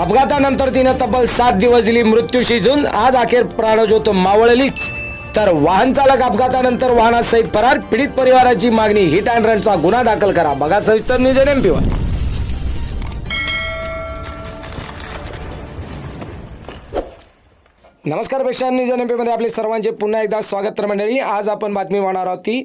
अपघातानंतर तिनं तब्बल सात दिवस दिली मृत्यूशी झुंज आज अखेर प्राणज्योत मावळलीच. तर वाहन चालक अपघातानंतर वाहनासहित फरार पीडित परिवाराची मागणी हिट अँड रनचा गुन्हा दाखल करा. बघा सविस्तर न्यूज एम पीवर नमस्कारपेक्षा न्यूज एनमध्ये आपले सर्वांचे पुन्हा एकदा स्वागत तर मंडळी. आज आपण बातमी पाहणार आहोत ती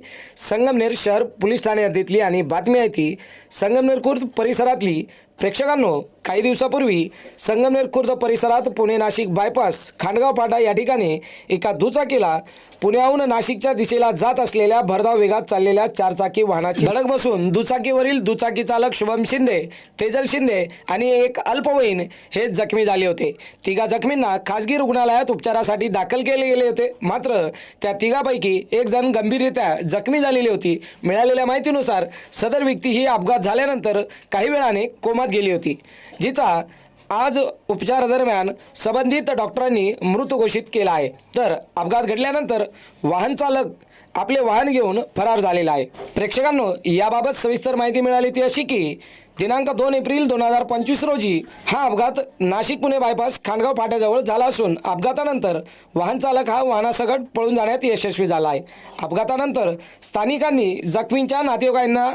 संगमनेर शहर पोलीस ठाणे हद्दीतली आणि बातमी आहे ती संगमनेर खुर्द परिसरातली प्रेक्षकांनो काही दिवसापूर्वी संगमनेर खुर्द परिसरात पुणे नाशिक बायपास खांडगाव फाटा या ठिकाणी एका दुचाकीला पुण्याहून नाशिकच्या दिशेला जात असलेल्या भरधाव वेगात चाललेल्या चारचाकी वाहनाची धडक बसून दुचाकीवरील दुचाकी चालक शुभम शिंदे तेजल शिंदे आणि एक अल्पवयीन हे जखमी झाले होते. तिघा जखमींना खासगी रुग्णालयात उपचारासाठी दाखल केले गेले होते. मात्र त्या तिघापैकी एक जण गंभीररित्या जखमी झालेली होती. मिळालेल्या माहितीनुसार सदर व्यक्ती ही अपघात झाल्यानंतर काही वेळाने कोमा कोमात गेली होती जिचा आज उपचारादरम्यान संबंधित डॉक्टरांनी मृत घोषित केला आहे. तर अपघात घडल्यानंतर वाहन चालक आपले वाहन घेऊन फरार झालेला आहे. प्रेक्षकांनो याबाबत सविस्तर माहिती मिळाली ती अशी की दिनांक दोन एप्रिल दोन हजार पंचवीस रोजी हा अपघात नाशिक पुणे बायपास खांडगाव फाट्याजवळ झाला असून अपघातानंतर वाहन चालक हा वाहनासकट पळून जाण्यात यशस्वी झाला आहे. अपघातानंतर स्थानिकांनी जखमींच्या नातेवाईकांना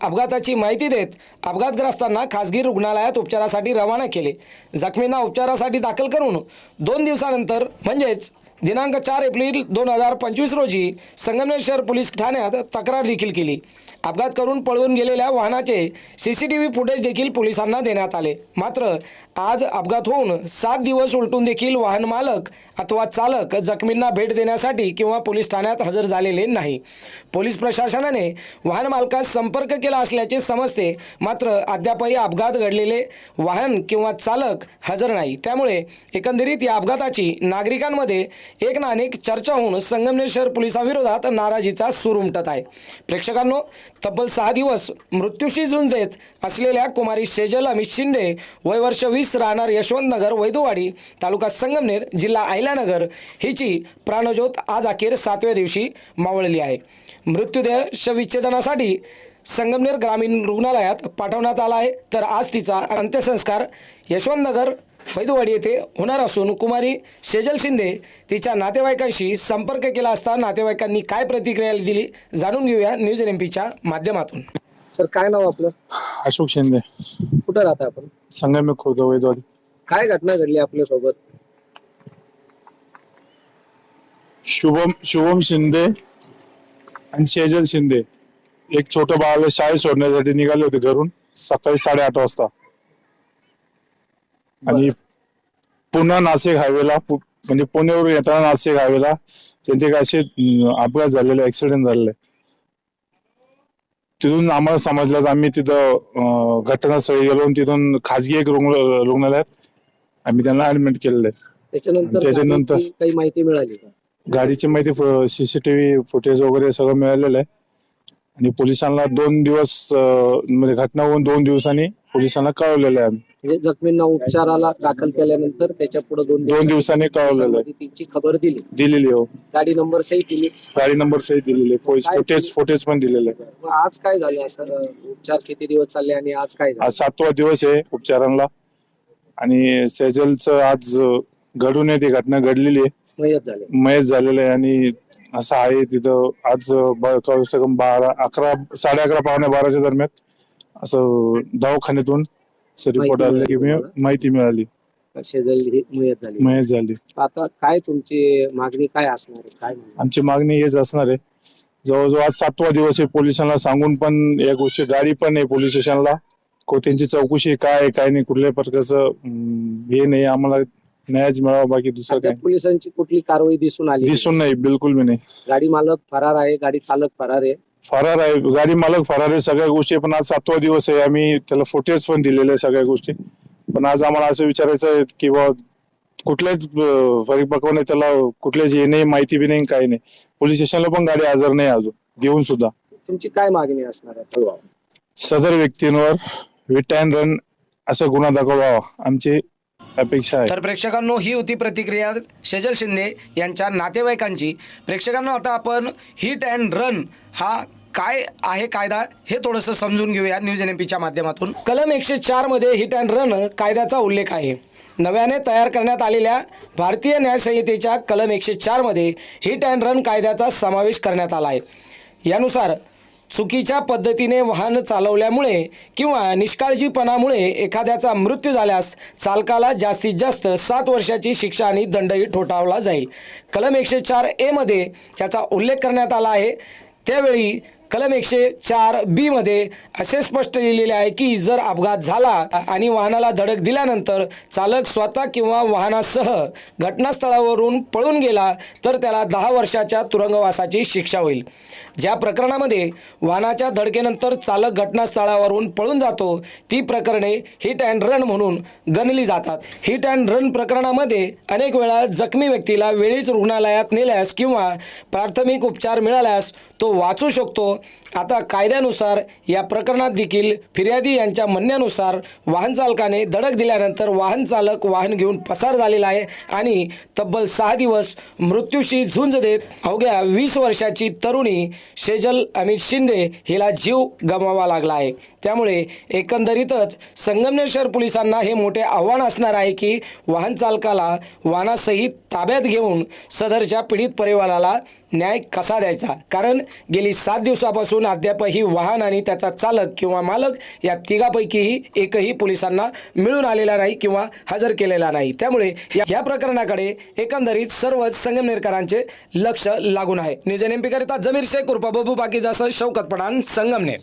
अपघाताची माहिती देत अपघातग्रस्तांना खासगी रुग्णालयात उपचारासाठी रवाना केले. जखमींना उपचारासाठी दाखल करून दोन दिवसानंतर म्हणजेच दिनांक चार एप्रिल दोन हजार पंचवीस रोजी संगमनेर शहर पोलीस ठाण्यात तक्रार देखील केली. अपघात करून पळून गेलेल्या वाहनाचे C C T V footage देखील पोलिसांना देण्यात आले. मात्र आज अपघात होऊन सात दिवस उलटून देखील वाहन मालक अथवा चालक जखमींना भेट देण्यासाठी किंवा पोलीस ठाण्यात हजर झालेले नाही. पोलीस प्रशासनाने वाहन मालकास संपर्क केला असल्याचे समजते मात्र अद्यापही अपघात घडलेले वाहन किंवा चालक हजर नाही. त्यामुळे एकंदरीत या अपघाताची नागरिकांमध्ये एक ना अनेक चर्चा होऊन संगमनेर शहर पोलिसांविरोधात नाराजीचा सूर उमटत आहे. प्रेक्षकांनो तब्बल सहा दिवस मृत्यूशी झुंज देत असलेल्या कुमारी सेजल अमित शिंदे वय वर्ष वीस राहणार यशवंतनगर वैदुवाडी तालुका संगमनेर जिल्हा आयलानगर हिची प्राणज्योत आज अखेर सातव्या दिवशी मावळली आहे. मृत्यूदेह शविच्छेदनासाठी संगमनेर ग्रामीण रुग्णालयात पाठवण्यात आला आहे. तर आज तिचा अंत्यसंस्कार यशवंतनगर वैदुवाडी येथे होणार असून कुमारी सेजल शिंदे तिच्या नातेवाईकांशी संपर्क केला असता नातेवाईकांनी काय प्रतिक्रिया दिली जाणून घेऊया न्यूज एन एम पीच्या माध्यमातून. सर काय नाव आपलं? अशोक शिंदे. कुठं राहता आपण? संगमे खुर्द वैदवाडी. काय घटना घडली आपल्यासोबत? शुभम शुभम शिंदे आणि शेजल शिंदे. एक छोटं बाळाला शाळेत सोडण्यासाठी निघाले होते घरून सकाळी साडेआठ वाजता. आणि पुन्हा नाशिक हायवेला म्हणजे पुण्यावरून येताना नाशिक हायवेला त्यांचे असे अपघात झालेले ऍक्सिडेंट झालेले. तिथून आम्हाला समजलं आम्ही तिथं घटनास्थळी गेलो तिथून खाजगी एक रुग्ण- रुग्णालयात आम्ही त्यांना ऍडमिट केलेलं आहे. त्याच्यानंतर त्याच्यानंतर- गाडीची काही माहिती मिळाली का? गाडीची माहिती सीसीटीव्ही फुटेज वगैरे सगळं मिळालेलं आहे. आणि पोलिसांना दोन दिवस अं, म्हणजे घटना होऊन दोन दिवसांनी पोलिसांना कळवलेलं आहे. म्हणजे जखमींना उपचाराला दाखल केल्यानंतर त्याच्या पुढे दोन दोन दिवसांनी कळवलेलं आहे. दिवसांमध्ये तिची खबर दिली. दिलेली हो. गाडी नंबर सही दिली. गाडी नंबर सहित दिलेली आहे. काय फुटेज फुटेज पण दिलेलं आहे. मग आज काय झालं? सर उपचार किती दिवस चालले आणि आज काय झालं? आज सातवा दिवस आहे उपचारांना आणि सेजलचं आज घडून येते घटना घडलेली आहे. मयत झाले. मयत झालेलं आहे आणि असं आहे तिथं. आज ब- कम से कम बारा अकरा साडे अकरा पावणे बाराच्या दरम्यान असं दवाखान्यातून रिपोर्ट आले की मी माहिती मिळाली. ही मयत झाली. मयत झाली. आता काय तुमची मागणी काय असणार आहे? काय? आमची मागणी हेच असणार आहे. जवळजवळ आज सातवा दिवस आहे. पोलिसांना सांगून पण या गोष्टी गाडी पण आहे पोलीस स्टेशनला. को त्यांची चौकशी काय आहे, काय नाही कुठल्याही प्रकारचं अं, हे नाही. आम्हाला न्यायच मिळावा बाकी दुसरं सध्या काय? पोलिसांची कुठली कारवाई दिसून आली? दिसून नाही बिलकुल बी नाही. गाडी मालक फरार आहे गाडी चालक फरार आहे. फरार आहे गाडी मालक फरार आहे सगळ्या गोष्टी पण आज सातवा दिवस आहे आम्ही त्याला फुटेज पण दिलेले आहे सगळ्या गोष्टी. पण आज आम्हाला असं विचारायचं आहे की बा कुठल्याच अं, परिपक्व नाही त्याला कुठल्याच हे नाही माहिती बी नाही काही नाही. पोलीस स्टेशनला पण गाडी हजर नाही अजून देऊन सुद्धा. तुमची काय मागणी असणार आहे? सदर व्यक्तींवर विट अँड रन असा गुन्हा दाखवावा आमची अपेक्षा आहे. तर प्रेक्षकांनो ही होती प्रतिक्रिया शेजल शिंदे यांच्या नातेवाईकांची. प्रेक्षकांनो आता आपण हिट अँड रन हा काय आहे कायदा हे थोडंसं समजून घेऊया न्यूज एन एम पीच्या माध्यमातून. कलम एकशे चारमध्ये हिट अँड रन कायद्याचा उल्लेख आहे. नव्याने तयार करण्यात आलेल्या भारतीय न्यायसंहितेच्या कलम एकशे चारमध्ये हिट अँड रन कायद्याचा समावेश करण्यात आला आहे. यानुसार चुकीच्या पद्धतीने वाहन चालवल्यामुळे किंवा निष्काळजीपणामुळे एखाद्याचा मृत्यू झाल्यास चालकाला जास्तीत जास्त सात वर्षाची शिक्षा आणि दंडही ठोठावला जाईल. कलम एकशे चार एमध्ये याचा उल्लेख करण्यात आला आहे. त्यावेळी कलम एकशे चार बी मध्ये असे स्पष्ट लिहिलेले आहे की जर अपघात झाला आणि वाहनाला धडक दिल्यानंतर चालक स्वतः किंवा वाहनासह घटनास्थळावरून पळून गेला तर त्याला दहा वर्षाच्या तुरुंगवासाची शिक्षा होईल. ज्या प्रकरणामध्ये वाहनाच्या धडकेनंतर चालक घटनास्थळावरून पळून जातो ती प्रकरणे हिट अँड रन म्हणून गणली जातात. हिट अँड रन प्रकरणामध्ये अनेक वेळा जखमी व्यक्तीला वेळीच रुग्णालयात नेल्यास किंवा प्राथमिक उपचार मिळाल्यास तो वाचू शकतो आता कायद्यानुसार या प्रकरणात देखील फिर्यादी यांच्या म्हणण्यानुसार वाहन चालकाने धडक दिल्यानंतर वाहन चालक वाहन घेऊन पसार झालेला आहे आणि तब्बल सहा दिवस मृत्यूशी झुंज देत अवघ्या वीस वर्षाची तरुणी शेजल अमित शिंदे हिला जीव गमवावा लागला आहे. त्यामुळे एकंदरीतच संगमनेश्वर पोलिसांना हे मोठे आव्हान असणार आहे की वाहन चालकाला वाहनासहित ताब्यात घेऊन सदरच्या पीडित परिवाराला न्याय कसा द्यायचा? कारण गेली सात दिवसापासून अद्यापही वाहन आणि त्याचा चालक किंवा मालक या तिघापैकीही एकही पोलिसांना मिळून आलेला नाही किंवा हजर केलेला नाही. त्यामुळे या प्रकरणाकडे एकंदरीत सर्वच संगमनेरकरांचे लक्ष लागून आहे. News N M Jameer Shaikh उर्फा Babu पाकीजासह शौकत पठाण संगमनेर.